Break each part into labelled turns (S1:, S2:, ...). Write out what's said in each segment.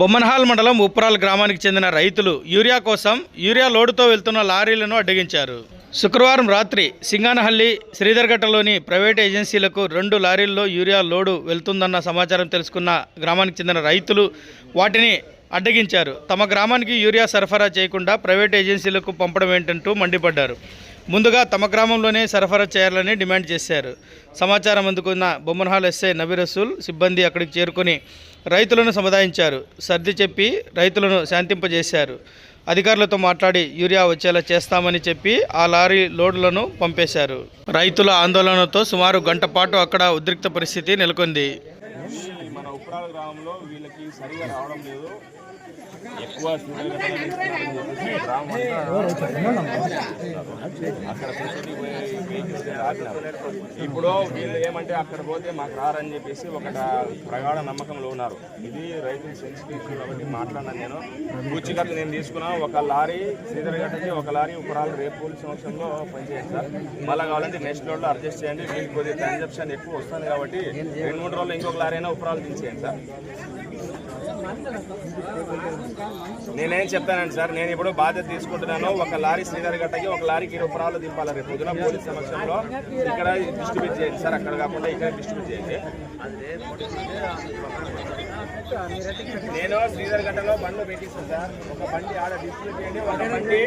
S1: బొమ్మన్హాల్ మండలం ఉప్పరాల్ గ్రామానికి చెందిన రైతులు యూరియా కోసం యూరియా లోడుతో వెళ్తున్న లారీలను అడ్డగించారు. శుక్రవారం రాత్రి సింగానహల్లి శ్రీధర్ఘట్టలోని ప్రైవేట్ ఏజెన్సీలకు రెండు లారీల్లో యూరియా లోడు వెళ్తుందన్న సమాచారం తెలుసుకున్న గ్రామానికి చెందిన రైతులు వాటిని అడ్డగించారు. తమ గ్రామానికి యూరియా సరఫరా చేయకుండా ప్రైవేట్ ఏజెన్సీలకు పంపడం ఏంటంటూ మండిపడ్డారు. ముందుగా తమ గ్రామంలోనే సరఫరా చేయాలని డిమాండ్ చేశారు. సమాచారం అందుకున్న బొమ్మన్హాల్ ఎస్ఐ నబీ రసూల్ సిబ్బంది అక్కడికి చేరుకొని రైతులను సముదాయించారు. సర్ది చెప్పి రైతులను శాంతింపజేశారు. అధికారులతో మాట్లాడి యూరియా వచ్చేలా చేస్తామని చెప్పి ఆ లారీ లోడ్లను పంపేశారు. రైతుల ఆందోళనతో సుమారు గంట పాటు అక్కడ ఉద్రిక్త పరిస్థితి నెలకొంది.
S2: మన ఉప్రాల గ్రామంలో వీళ్ళకి సరిగా రావడం లేదు. ఎక్కువ అక్కడ వెహికల్స్ ఇప్పుడు వీళ్ళు ఏమంటే అక్కడ పోతే మాకు రారని చెప్పేసి ఒక ప్రగాఢ నమ్మకంలో ఉన్నారు. ఇది రైతులు సెన్సిటివ్ కాబట్టి మాట్లాడినాను నేను. పూచికత్తు నేను తీసుకున్నా. ఒక లారీ శ్రీధర్గట్టకి ఒక లారీ ఉపరాలు రేపు పోలీస్ సంవత్సరంలో పనిచేయండి సార్. మళ్ళీ కావాలంటే నెక్స్ట్ లోడ్లో అడ్జస్ట్ చేయండి. వీళ్ళకి కొద్దిగా ట్రాన్సాక్షన్ ఎక్కువ వస్తుంది కాబట్టి రెండు మూడు రోజులు ఇంకొక లారీ అయినా ఉపరాలు దించేయండి సార్. నేనేం చెప్తానండి సార్ నేను ఇప్పుడు బాధ్యత తీసుకుంటున్నాను. ఒక లారీ శ్రీధర్ గట్టకి ఒక లారీకి ఇరవై పురాలు దింపాలి రేపు పొద్దున పోలీస్ సమక్షంలో. ఇక్కడ డిస్ట్రిబ్యూట్ చేయండి సార్ అక్కడ కాకుండా ఇక్కడ డిస్ట్రిబ్యూట్ చేయండి. నేను శ్రీధర్ గట్టలో బండ్లు పెట్టిస్తాను సార్. ఒక బండి ఆడ డిస్ట్రిబ్యూట్ చేయండి. ఒక బండి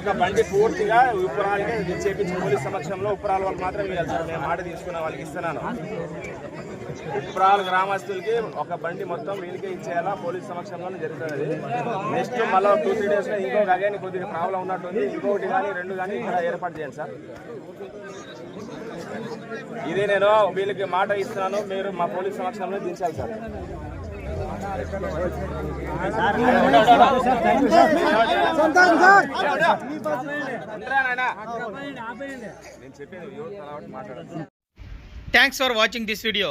S2: ఒక బండి పూర్తిగా ఉప్పురాలకి చేపించి పోలీస్ సమక్షంలో ఉప్పురాల వాళ్ళు మాత్రం ఇవ్వాలి సార్. నేను మాట తీసుకున్న వాళ్ళకి ఇస్తున్నాను. ఉప్రాల గ్రామస్తులకి ఒక బండి మొత్తం వీళ్ళకే ఇచ్చేయాలా? పోలీస్ సమక్షంలోనే జరుగుతుంది నెక్స్ట్ మళ్ళీ టూ త్రీ డేస్లో ఇంకొక అగైన్ కొద్దిగా ప్రాబ్లం ఉన్నట్టుంది. ఇంకొకటి కానీ రెండు కానీ ఇక్కడ ఏర్పాటు చేయండి సార్. ఇది నేను వీళ్ళకి మాట ఇస్తున్నాను. మీరు మా పోలీస్ సమక్షంలో దించాలి sir.
S1: Thanks for watching this video